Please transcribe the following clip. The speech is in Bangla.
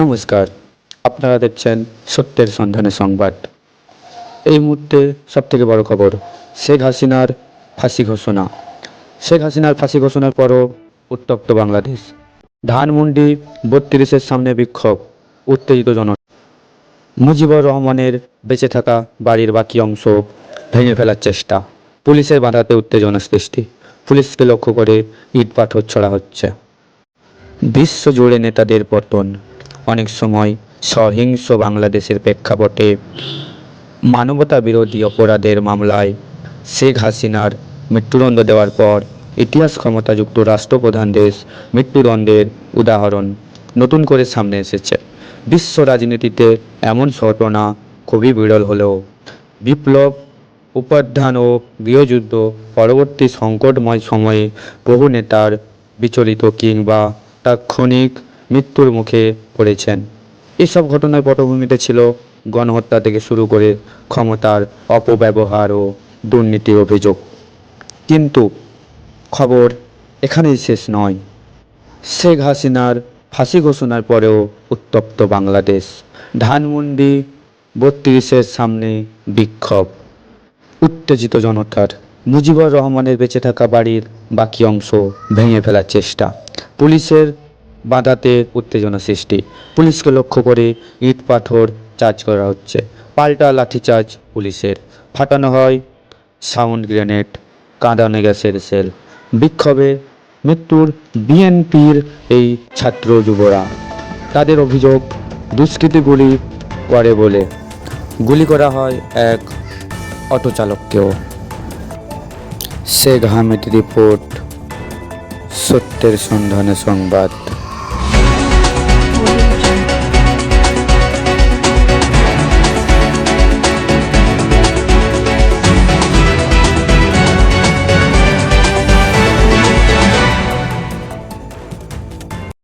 নমস্কার, আপনারা দেখছেন সত্যের সন্ধানে সংবাদ। এই মুহূর্তে সবথেকে বড় খবর, শেখ হাসিনার ফাঁসি ঘোষণা। শেখ হাসিনার ফাঁসি ঘোষণার পরও উত্তপ্ত বাংলাদেশ। ধানমন্ডি বত্রিশের সামনে বিক্ষোভ, উত্তেজিত জন মুজিবুর রহমানের বেঁচে থাকা বাড়ির বাকি অংশ ভেঙে ফেলার চেষ্টা। পুলিশের বাধাতে উত্তেজনা সৃষ্টি। পুলিশকে লক্ষ্য করে ইট পাথর ছড়া হচ্ছে। বিশ্বজুড়ে নেতাদের পতন। অনেক সময় সহিংস বাংলাদেশের প্রেক্ষাপটে মানবতা বিরোধী অপরাধের মামলায় শেখ হাসিনার মৃত্যুদণ্ড দেওয়ার পর ইতিহাস ক্ষমতাযুক্ত রাষ্ট্রপ্রধান দেশ মৃত্যুদণ্ডের উদাহরণ নতুন করে সামনে এসেছে। বিশ্ব রাজনীতিতে এমন ঘটনা খুবই বিরল হলেও বিপ্লব উপাধান ও গৃহযুদ্ধ পরবর্তী সংকটময় সময়ে বহু নেতার বিচলিত কিংবা তাৎক্ষণিক মৃত্যুর মুখে পড়েছেন। এসব ঘটনার পটভূমিতে ছিল গণহত্যা থেকে শুরু করে ক্ষমতার অপব্যবহার ও দুর্নীতির অভিযোগ। কিন্তু খবর এখানেই শেষ নয়। শেখ হাসিনার ফাঁসি ঘোষণার পরেও উত্তপ্ত বাংলাদেশ। ধানমন্ডি বত্রিশের সামনে বিক্ষোভ। উত্তেজিত জনতার মুজিবুর রহমানের বেঁচে থাকা বাড়ির বাকি অংশ ভেঙে ফেলার চেষ্টা। পুলিশের বাধাতে উত্তেজনা সৃষ্টি। পুলিশকে লক্ষ্য করে ইট পাথর চার্জ করা হচ্ছে। পাল্টা লাঠিচার্জ পুলিশের। ফাটানো হয় সাউন্ড গ্রেনেড, কাঁদানো গ্যাসের সেল। বিক্ষোভে মৃত্যুর বিএনপির এই ছাত্র যুবরা। তাদের অভিযোগ, দুষ্কৃতীগুলি করে বলে গুলি করা হয় এক অটো চালককেও শেখ হামিদ রিপোর্ট, সত্যের সন্ধানে সংবাদ।